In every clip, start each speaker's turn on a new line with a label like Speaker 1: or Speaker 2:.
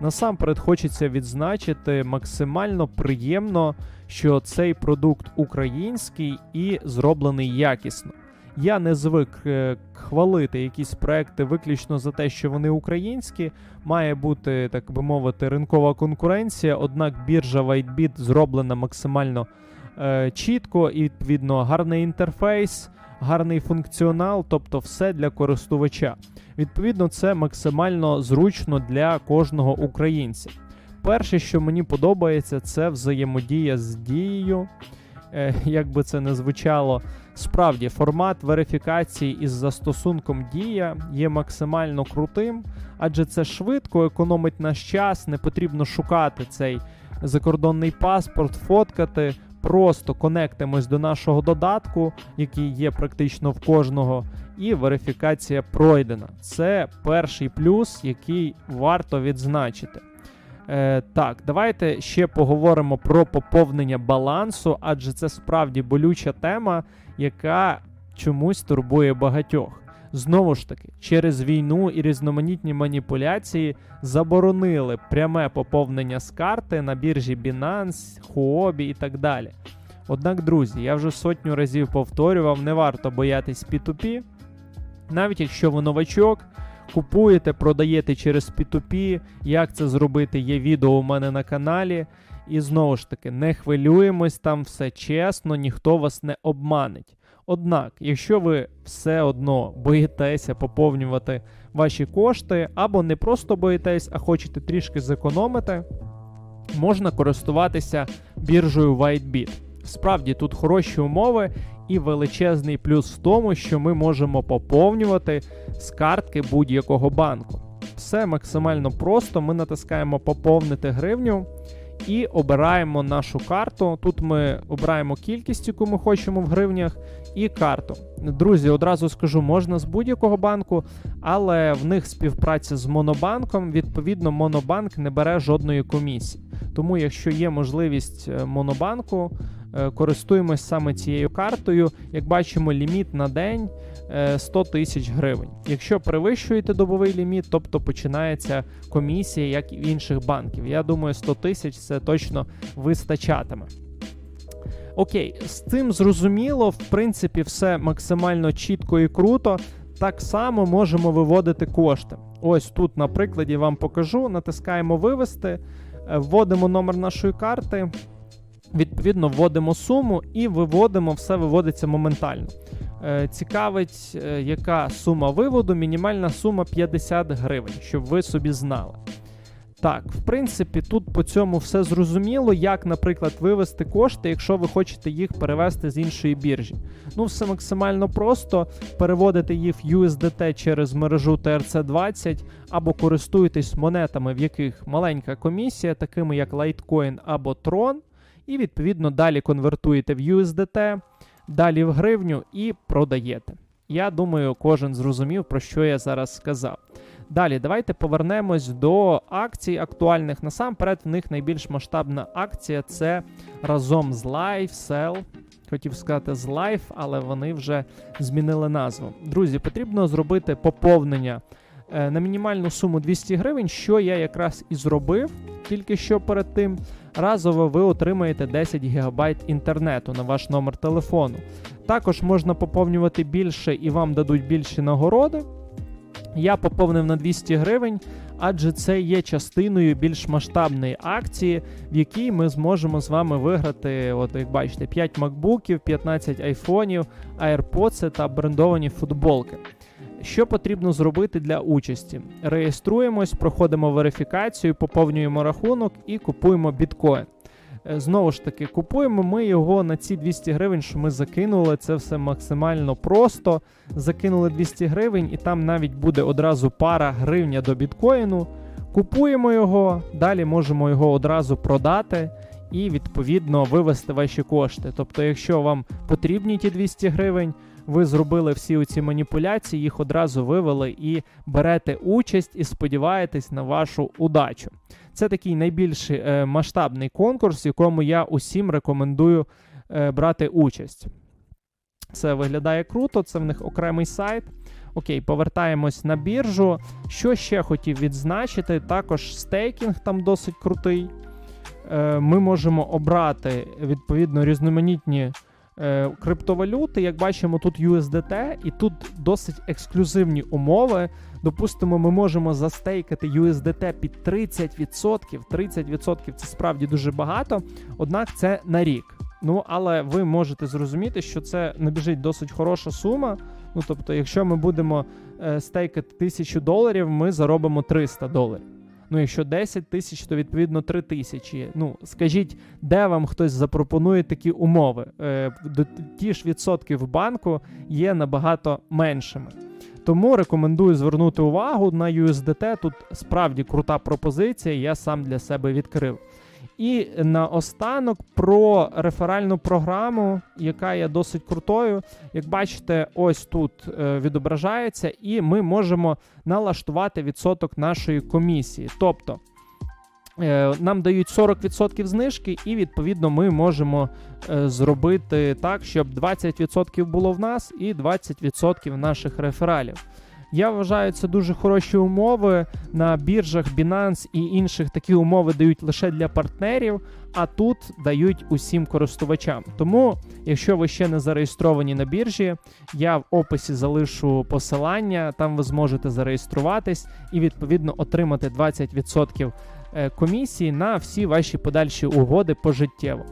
Speaker 1: Насамперед хочеться відзначити максимально приємно, що цей продукт український і зроблений якісно. Я не звик е, хвалити якісь проекти виключно за те, що вони українські. Має бути, так би мовити, ринкова конкуренція. Однак біржа WhiteBit зроблена максимально е, чітко і відповідно гарний інтерфейс, гарний функціонал, тобто все для користувача. Відповідно, це максимально зручно для кожного українця. Перше, що мені подобається, це взаємодія з дією. Е, як би це не звучало, справді формат верифікації із застосунком Дія є максимально крутим, адже це швидко економить наш час, не потрібно шукати цей закордонний паспорт, фоткати. Просто конектимось до нашого додатку, який є практично в кожного, і верифікація пройдена. Це перший плюс, який варто відзначити. Е, так, давайте ще поговоримо про поповнення балансу, адже це справді болюча тема, яка чомусь турбує багатьох. Знову ж таки, через війну і різноманітні маніпуляції заборонили пряме поповнення з карти на біржі Binance, Huobi і так далі. Однак, друзі, я вже сотню разів повторював, не варто боятись P2P, навіть якщо ви новачок, купуєте, продаєте через P2P, як це зробити, є відео у мене на каналі. І знову ж таки, не хвилюємось, там все чесно, ніхто вас не обманить. Однак, якщо ви все одно боїтеся поповнювати ваші кошти, або не просто боїтесь, а хочете трішки зекономити, можна користуватися біржею WhiteBit. Справді тут хороші умови і величезний плюс в тому, що ми можемо поповнювати з картки будь-якого банку. Все максимально просто. Ми натискаємо поповнити гривню і обираємо нашу карту. Тут ми обираємо кількість, яку ми хочемо в гривнях, і карту. Друзі, одразу скажу, можна з будь-якого банку, але в них співпраця з Монобанком. Відповідно, Монобанк не бере жодної комісії. Тому, якщо є можливість е, Монобанку, користуємось саме цією картою. Як бачимо, ліміт на день е, 100 тисяч гривень. Якщо перевищуєте добовий ліміт, тобто починається комісія, як і в інших банків. Я думаю, 100 тисяч це точно вистачатиме. Окей, з цим зрозуміло, в принципі, все максимально чітко і круто. Так само можемо виводити кошти. Ось тут на прикладі вам покажу. Натискаємо вивести, е, вводимо номер нашої карти, відповідно, вводимо суму і виводимо, все виводиться моментально. Е, Цікавить, е, яка сума виводу, мінімальна сума 50 гривень, щоб ви собі знали. Так, в принципі, тут по цьому все зрозуміло, як, наприклад, вивести кошти, якщо ви хочете їх перевести з іншої біржі. Ну, все максимально просто. Переводите їх в USDT через мережу TRC20 або користуєтесь монетами, в яких маленька комісія, такими як Litecoin або Tron, і відповідно далі конвертуєте в USDT, далі в гривню і продаєте. Я думаю, кожен зрозумів, про що я зараз сказав. Далі, давайте повернемось до акцій актуальних. Насамперед, в них найбільш масштабна акція це разом з Live. Хотів сказати з Live, але вони вже змінили назву. Друзі, потрібно зробити поповнення е, на мінімальну суму 200 гривень, що я якраз і зробив тільки що перед тим. Разово ви отримаєте 10 ГБ інтернету на ваш номер телефону. Також можна поповнювати більше і вам дадуть більші нагороди. Я поповнив на 200 гривень, адже це є частиною більш масштабної акції, в якій ми зможемо з вами виграти, от як бачите, 5 макбуків, 15 айфонів, AirPods та брендовані футболки. Що потрібно зробити для участі? Реєструємось, проходимо верифікацію, поповнюємо рахунок і купуємо біткоін. Е, Знову ж таки, купуємо ми його на ці 200 гривень, що ми закинули. Це все максимально просто. Закинули 200 гривень, і там навіть буде одразу пара гривня до біткоїну. Купуємо його, далі можемо його одразу продати і відповідно вивести ваші кошти. Тобто, якщо вам потрібні ті 200 гривень, ви зробили всі ці маніпуляції, їх одразу вивели і берете участь і сподіваєтесь на вашу удачу. Це такий найбільш е, масштабний конкурс, в якому я усім рекомендую е, брати участь. Це виглядає круто, це в них окремий сайт. Окей, повертаємось на біржу. Що ще хотів відзначити? Також стейкінг там досить крутий. Е, Ми можемо обрати відповідно різноманітні е, криптовалюти. Як бачимо, тут USDT, і тут досить ексклюзивні умови. Допустимо, ми можемо застейкати USDT під 30%. 30% це справді дуже багато, однак це на рік. Ну, але ви можете зрозуміти, що це набіжить досить хороша сума. Ну, тобто, якщо ми будемо е, стейкати тисячу доларів, ми заробимо 300 доларів. Ну, якщо 10 тисяч, то відповідно 3 тисячі. Ну, скажіть, де вам хтось запропонує такі умови? Е, ті ж відсотки в банку є набагато меншими. Тому рекомендую звернути увагу на USDT. Тут справді крута пропозиція, я сам для себе відкрив. І наостанок про реферальну програму, яка є досить крутою. Як бачите, ось тут е, відображається, і ми можемо налаштувати відсоток нашої комісії. Тобто е, нам дають 40% знижки, і відповідно ми можемо е, зробити так, щоб 20% було в нас і 20% наших рефералів. Я вважаю, це дуже хороші умови. На біржах Binance і інших такі умови дають лише для партнерів, а тут дають усім користувачам. Тому, якщо ви ще не зареєстровані на біржі, я в описі залишу посилання, там ви зможете зареєструватись і відповідно отримати 20% е, комісії на всі ваші подальші угоди пожиттєво.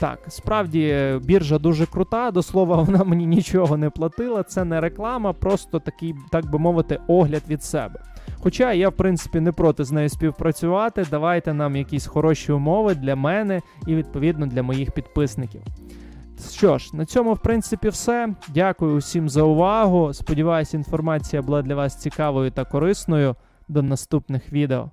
Speaker 1: Так, справді біржа дуже крута. До слова, вона мені нічого не платила. Це не реклама, просто такий, так би мовити, огляд від себе. Хоча я, в принципі, не проти з нею співпрацювати. Давайте нам якісь хороші умови для мене і відповідно для моїх підписників. Що ж, на цьому, в принципі, все. Дякую усім за увагу. Сподіваюсь, інформація була для вас цікавою та корисною. До наступних відео.